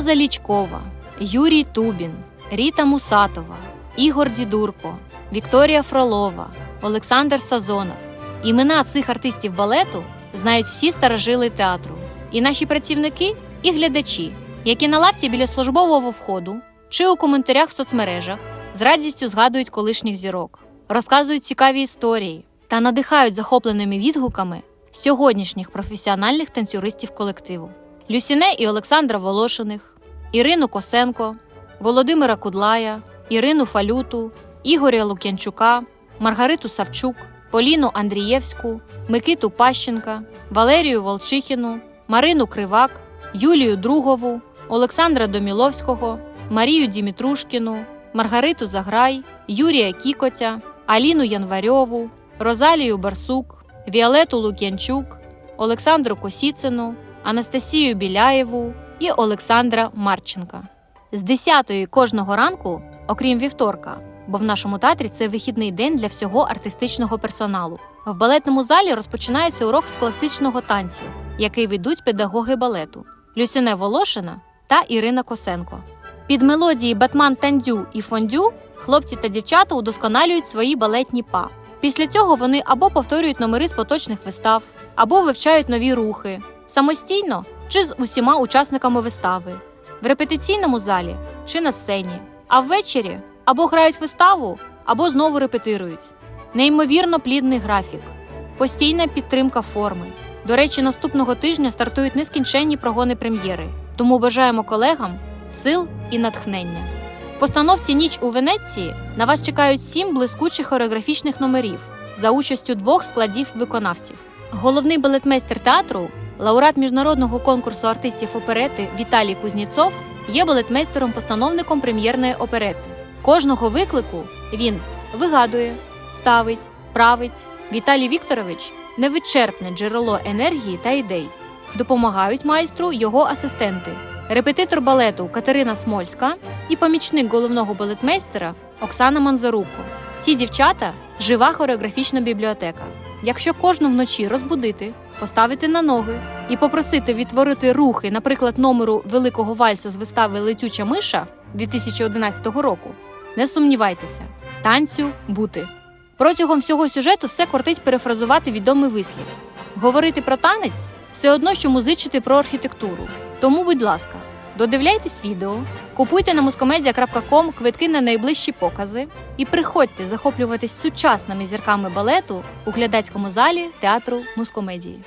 Роза Лічкова, Юрій Тубін, Ріта Мусатова, Ігор Дідурко, Вікторія Фролова, Олександр Сазонов. Імена цих артистів балету знають всі старожили театру, і наші працівники, і глядачі, які на лавці біля службового входу чи у коментарях в соцмережах з радістю згадують колишніх зірок, розказують цікаві історії та надихають захопленими відгуками сьогоднішніх професіональних танцюристів колективу. Люсіне і Олександра Волошиних, Ірину Косенко, Володимира Кудлая, Ірину Фалюту, Ігоря Лук'янчука, Маргариту Савчук, Поліну Андрієвську, Микиту Пащенка, Валерію Волчихіну, Марину Кривак, Юлію Другову, Олександра Доміловського, Марію Дімітрушкіну, Маргариту Заграй, Юрія Кікотя, Аліну Январьову, Розалію Барсук, Віолету Лук'янчук, Олександру Косіцину, Анастасію Біляєву і Олександра Марченка. З 10-ї кожного ранку, окрім вівторка, бо в нашому театрі це вихідний день для всього артистичного персоналу. В балетному залі розпочинається урок з класичного танцю, який ведуть педагоги балету Люсіне Волошина та Ірина Косенко. Під мелодії Батман Тандю і Фондю хлопці та дівчата удосконалюють свої балетні па. Після цього вони або повторюють номери з поточних вистав, або вивчають нові рухи самостійно чи з усіма учасниками вистави, в репетиційному залі чи на сцені, а ввечері або грають виставу, або знову репетирують. Неймовірно плідний графік, постійна підтримка форми. До речі, наступного тижня стартують нескінченні прогони прем'єри, тому бажаємо колегам сил і натхнення. В постановці Ніч у Венеції на вас чекають сім блискучих хореографічних номерів за участю двох складів виконавців. Головний балетмейстер театру, лауреат міжнародного конкурсу артистів оперети Віталій Кузніцов, є балетмейстером-постановником прем'єрної оперети. Кожного виклику він вигадує, ставить, править. Віталій Вікторович невичерпне джерело енергії та ідей. Допомагають майстру його асистенти, репетитор балету Катерина Смольська і помічник головного балетмейстера Оксана Манзаруко. Ці дівчата жива хореографічна бібліотека. Якщо кожну вночі розбудити, поставити на ноги і попросити відтворити рухи, наприклад, номеру великого вальсу з вистави Летюча миша 2011 року, не сумнівайтеся, танцю бути. Протягом всього сюжету все кортить перефразувати відомий вислів. Говорити про танець все одно, що музичити про архітектуру. Тому, будь ласка, додивляйтесь відео, купуйте на muskomedia.com квитки на найближчі покази і приходьте захоплюватись сучасними зірками балету у глядацькому залі театру мускомедії.